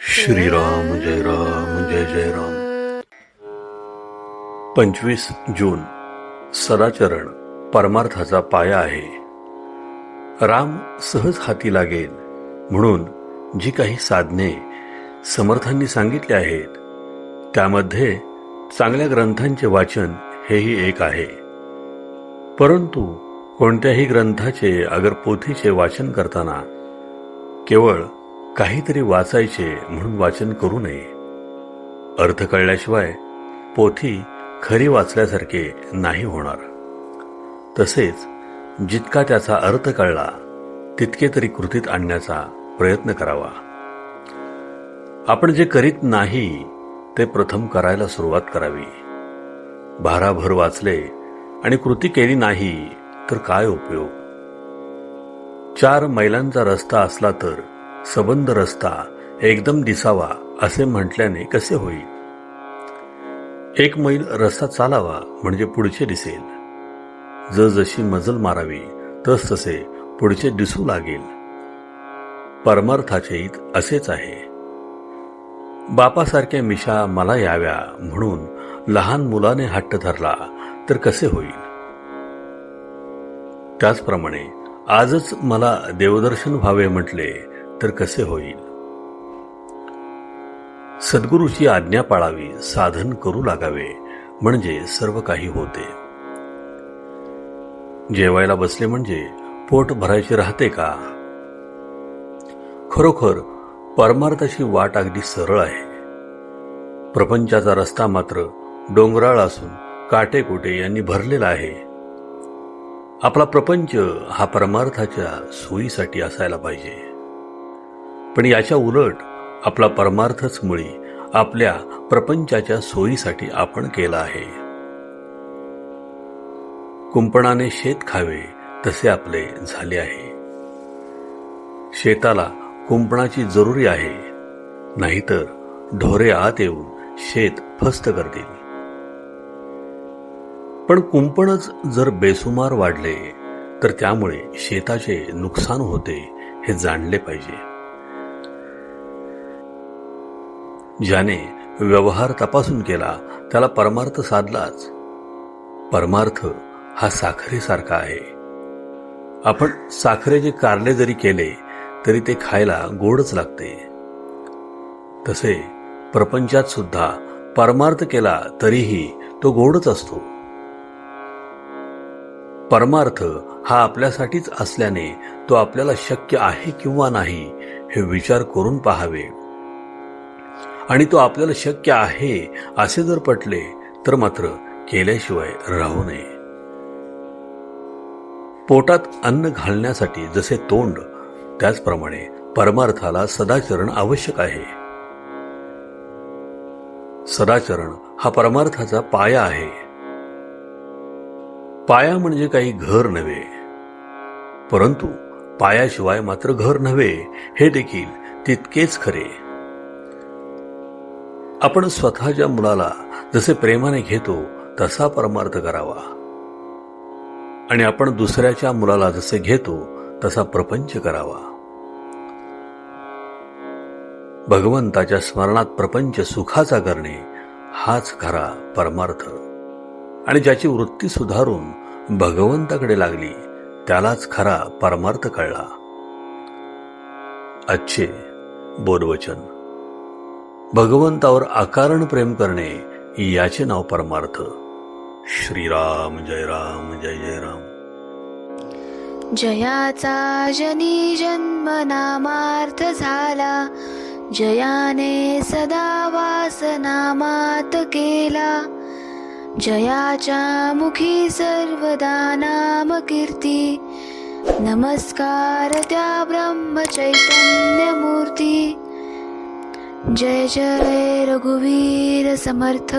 श्रीराम जय राम जय जय राम। पंचवीस जून सदाचरण परमार्थाचा पाया आहे. राम सहज हाती लागेल म्हणून जी काही साधने समर्थांनी सांगितली आहेत त्यामध्ये चांगल्या ग्रंथांचे वाचन हेही एक आहे. परंतु कोणत्याही ग्रंथाचे अगर पोथीचे वाचन करताना केवळ काहीतरी वाचायचे म्हणून वाचन करू नये. अर्थ कळल्याशिवाय पोथी खरी वाचल्यासारखे नाही होणार. तसेच जितका त्याचा अर्थ कळला तितके तरी कृतीत आणण्याचा प्रयत्न करावा. आपण जे करीत नाही ते प्रथम करायला सुरुवात करावी. भाराभर वाचले आणि कृती केली नाही तर काय उपयोग? चार मैलांचा रस्ता असला तर सबंध रस्ता एकदम दिसावा असे म्हटल्याने कसे होईल? एक मैल रस्ता चालावा म्हणजे पुढचे दिसेल. जसजशी मजल मारावी तस तसे पुढचे दिसू लागेल. परमार्थाचे हित असेच आहे. बापासारख्या मिशा मला याव्या म्हणून लहान मुलाने हट्ट धरला तर कसे होईल? त्याचप्रमाणे आजच मला देवदर्शन व्हावे म्हटले तर कसे होईल? सद्गुरूची आज्ञा पाळावी साधन करू लागावे म्हणजे सर्व काही होते. जेवायला बसले म्हणजे पोट भरायचे राहते का? खरोखर परमार्थाची वाट अगदी सरळ आहे. प्रपंचाचा रस्ता मात्र डोंगराळ असून काटेकोटे यांनी भरलेला आहे. आपला प्रपंच हा परमार्थाच्या सोयीसाठी असायला पाहिजे. पण याच्या उलट आपला परमार्थच मुळी आपल्या प्रपंचाच्या सोयीसाठी आपण केला आहे. कुंपणाने शेत खावे तसे आपले झाले आहे. शेताला कुंपणाची जरुरी आहे नाहीतर ढोरे आत येऊन शेत फस्त करतील. पण कुंपणच जर बेसुमार वाढले तर त्यामुळे शेताचे नुकसान होते हे जाणले पाहिजे. ज्याने व्यवहार तपासून केला त्याला परमार्थ साधलाच. परमार्थ हा साखरेसारखा आहे. आपण साखरेचे कारले जरी केले तरी ते खायला गोडच लागते. तसे प्रपंचात सुद्धा परमार्थ केला तरीही तो गोडच असतो. परमार्थ हा आपल्यासाठीच असल्याने तो आपल्याला शक्य आहे किंवा नाही हे विचार करून पाहावे. आणि तो आपल्याला शक्य आहे असे जर पटले तर मात्र केल्याशिवाय राहू नये. पोटात अन्न घालण्यासाठी जसे तोंड त्याचप्रमाणे परमार्थाला सदाचरण आवश्यक आहे. सदाचरण हा परमार्थाचा पाया आहे. पाया म्हणजे काही घर नव्हे. परंतु पायाशिवाय मात्र घर नव्हे हे देखील तितकेच खरे. आपण स्वतःच्या मुलाला जसे प्रेमाने घेतो तसा परमार्थ करावा. आणि आपण दुसऱ्याच्या मुलाला जसे घेतो तसा प्रपंच करावा. भगवंताच्या स्मरणात प्रपंच सुखाचा करणे हाच खरा परमार्थ. आणि ज्याची वृत्ती सुधारून भगवंताकडे लागली. त्यालाच खरा परमार्थ कळला. अच्छे बोधवचन. भगवंतावर अकारण प्रेम करणे याचे नाव परमार्थ. श्रीराम जय राम जय जय राम. जयाचा जनी जन्म नामार्थ झाला. जयाने सदा वास नामात केला. जयाच्या मुखी सर्वदा नाम कीर्ती। नमस्कार त्या ब्रह्म चैतन्य मूर्ती जय जय रघुवीर समर्थ।